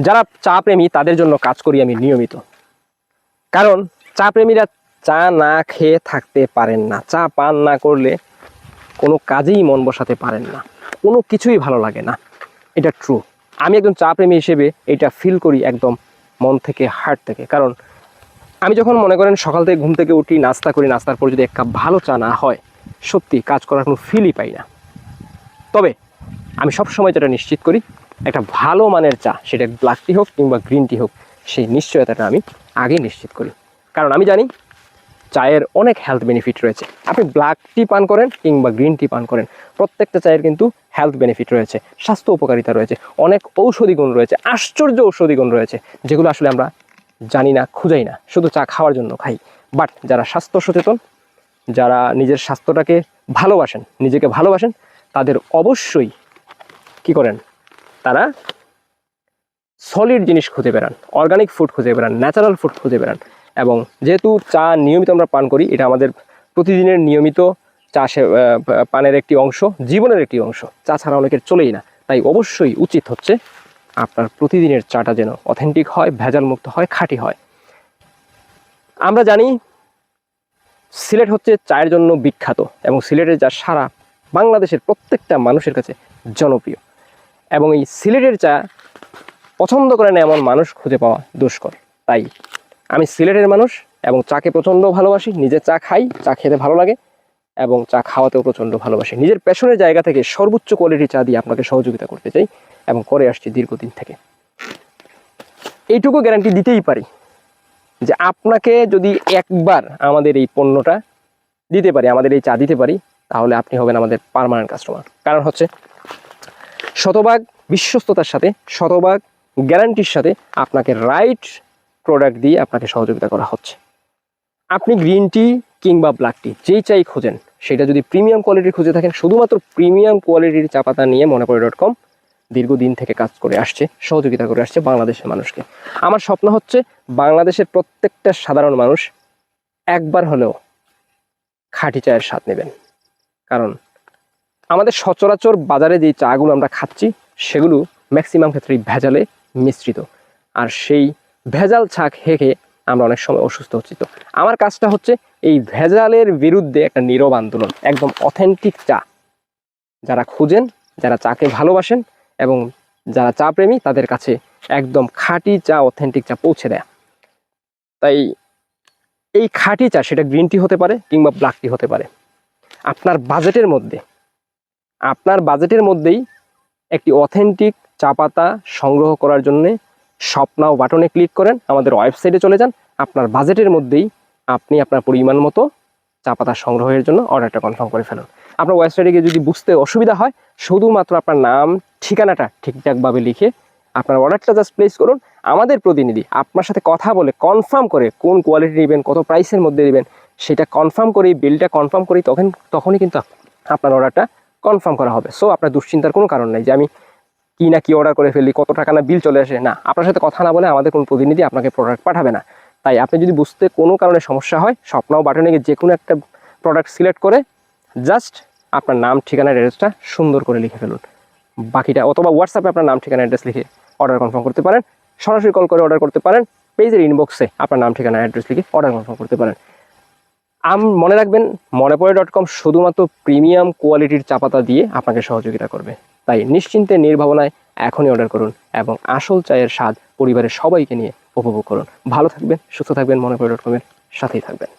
যারা চা প্রেমী, তাদের জন্য কাজ করি আমি নিয়মিত। কারণ চা প্রেমীরা চা না খেয়ে থাকতে পারেন না। চা পান না করলে কোনো কাজেই মন বসাতে পারেন না। কোনো কিছুই ভালো লাগে না। এটা ট্রু আমি একজন চা প্রেমী হিসেবে এটা ফিল করি একদম মন থেকে হার্ট থেকে। কারণ আমি যখন মনে করেন সকাল থেকে ঘুম থেকে উঠি, নাস্তা করি, নাস্তার পর যদি এক কাপ ভালো চা না হয়, সত্যি কাজ করার কোনো ফিলই পাই না। তবে আমি সবসময় যেটা নিশ্চিত করি একটা ভালো মানের চা, সেটা ব্ল্যাক টি হোক কিংবা গ্রিন টি হোক, সেই নিশ্চয়তাটা আমি আগে নিশ্চিত করি। কারণ আমি জানি, চায়ের অনেক হেলথ বেনিফিট রয়েছে। আপনি ব্ল্যাক টি পান করেন কিংবা গ্রিন টি পান করেন, প্রত্যেকটা চায়ের কিন্তু হেলথ বেনিফিট রয়েছে, স্বাস্থ্য উপকারিতা রয়েছে, অনেক ঔষধি গুণ রয়েছে, আশ্চর্য ঔষধি গুণ রয়েছে, যেগুলো আসলে আমরা জানি না, খুঁজাই না, শুধু চা খাওয়ার জন্য খাই। বাট যারা স্বাস্থ্য সচেতন, যারা নিজের স্বাস্থ্যটাকে ভালোবাসেন, নিজেকে ভালোবাসেন, তাদের অবশ্যই কি করেন? তারা সলিড জিনিস খুঁজে বেড়ান অর্গানিক ফুড খুঁজে বেড়ান ন্যাচারাল ফুড খুঁজে বেড়ান। এবং যেহেতু চা নিয়মিত আমরা পান করি, এটা আমাদের প্রতিদিনের নিয়মিত চা পানের একটি অংশ, জীবনের একটি অংশ। চা ছাড়া অনেকের চলেই না। তাই অবশ্যই উচিত হচ্ছে আপনার প্রতিদিনের চাটা যেন অথেন্টিক হয় ভেজাল মুক্ত হয়, খাঁটি হয়। আমরা জানি সিলেট হচ্ছে চায়ের জন্য বিখ্যাত এবং সিলেটের যা সারা বাংলাদেশের প্রত্যেকটা মানুষের কাছে জনপ্রিয়। এবং এই সিলেটের চা পছন্দ করে না এমন মানুষ খুঁজে পাওয়া দুষ্কর। তাই আমি সিলেটের মানুষ এবং চাকে প্রচণ্ড ভালোবাসি, নিজে চা খাই, চা খেতে ভালো লাগে এবং চা খাওয়াতেও প্রচণ্ড ভালোবাসি। নিজের পেশনের জায়গা থেকে সর্বোচ্চ কোয়ালিটির চা দিয়ে আপনাকে সহযোগিতা করতে চাই এবং করে আসছি দীর্ঘদিন থেকে। এইটুকু গ্যারান্টি দিতেই পারি যে আপনাকে যদি একবার আমাদের এই পণ্যটা দিতে পারি, আমাদের এই চা দিতে পারি, তাহলে আপনি হবেন আমাদের পার্মানেন্ট কাস্টমার কারণ হচ্ছে শতভাগ বিশ্বস্ততার সাথে, শতভাগ গ্যারান্টির সাথে আপনাকে রাইট প্রোডাক্ট দিয়ে আপনাকে সহযোগিতা করা হচ্ছে। আপনি গ্রিন টি কিংবা ব্ল্যাক টি যেই চাই খোঁজেন, সেটা যদি প্রিমিয়াম কোয়ালিটির খুঁজে থাকেন, শুধুমাত্র প্রিমিয়াম কোয়ালিটির চা পাতা নিয়ে মনে করে ডট কম দীর্ঘদিন থেকে কাজ করে আসছে, সহযোগিতা করে আসছে বাংলাদেশের মানুষকে। আমার স্বপ্ন হচ্ছে বাংলাদেশের প্রত্যেকটা সাধারণ মানুষ একবার হলেও খাঁটি চায়ের স্বাদ নেবেন। কারণ আমাদের সচরাচর বাজারে যে চাগুলো আমরা খাচ্ছি, সেগুলো ম্যাক্সিমাম ক্ষেত্রেই ভেজালে মিশ্রিত। আর সেই ভেজাল চা খেয়ে খেয়ে আমরা অনেক সময় অসুস্থ হচ্ছি। তো আমার কাজটা হচ্ছে এই ভেজালের বিরুদ্ধে একটা নীরব আন্দোলন, একদম অথেন্টিক চা। যারা খুঁজেন, যারা চাকে ভালোবাসেন এবং যারা চা প্রেমী, তাদের কাছে একদম খাঁটি চা অথেন্টিক চা পৌঁছে দেয়। তাই এই খাঁটি চা, সেটা গ্রিন টি হতে পারে কিংবা ব্ল্যাক টি হতে পারে। আপনার বাজেটের মধ্যে আপনার বাজেটের মধ্যেই একটি অথেন্টিক চা পাতা সংগ্রহ করার জন্য স্বপ্নাও বাটনে ক্লিক করেন, আমাদের ওয়েবসাইটে চলে যান। আপনার বাজেটের মধ্যেই আপনি আপনার পরিমাণ মতো চা পাতা সংগ্রহের জন্য অর্ডারটা কনফার্ম করে ফেলুন। আপনার ওয়েবসাইটে গিয়ে যদি বুঝতে অসুবিধা হয়, শুধুমাত্র আপনার নাম, ঠিকানাটা ঠিকঠাকভাবে লিখে আপনার অর্ডারটা জাস্ট প্লেস করুন। আমাদের প্রতিনিধি আপনার সাথে কথা বলে কনফার্ম করে কোন কোয়ালিটি নেবেন, কত প্রাইসের মধ্যে নেবেন, সেটা কনফার্ম করেই বিলটা কনফার্ম করেই তখন তখনই কিন্তু আপনার অর্ডারটা কনফার্ম করা হবে। সো আপনার দুশ্চিন্তার কোনো কারণ নেই যে আমি কি না কি অর্ডার করে ফেলি কত টাকা না বিল চলে আসে। না, আপনার সাথে কথা না বলে আমাদের কোনো প্রতিনিধি আপনাকে প্রোডাক্ট পাঠাবে না। তাই আপনি যদি বুঝতে কোনো কারণে সমস্যা হয়, স্বপ্নাও বাটনে গিয়ে যে কোনো একটা প্রোডাক্ট সিলেক্ট করে জাস্ট আপনার নাম, ঠিকানা অ্যাড্রেসটা সুন্দর করে লিখে ফেলুন। বাকিটা অথবা হোয়াটসঅ্যাপে আপনার নাম, ঠিকানা অ্যাড্রেস লিখে অর্ডার কনফার্ম করতে পারেন। সরাসরি কল করে অর্ডার করতে পারেন। পেজের ইনবক্সে আপনার নাম, ঠিকানা অ্যাড্রেস লিখে অর্ডার কনফার্ম করতে পারেন। আম মনে রাখবেন মনে পড়ে ডট কম শুধুমাত্র প্রিমিয়াম কোয়ালিটির চাপাতা দিয়ে আপনাকে সহযোগিতা করবে। তাই নিশ্চিন্তে, নির্ভাবনায় এখনই অর্ডার করুন এবং আসল চায়ের স্বাদ পরিবারের সবাইকে নিয়ে উপভোগ করুন। ভালো থাকবেন, সুস্থ থাকবেন মনে পড়ে ডট কমের সাথেই থাকবেন।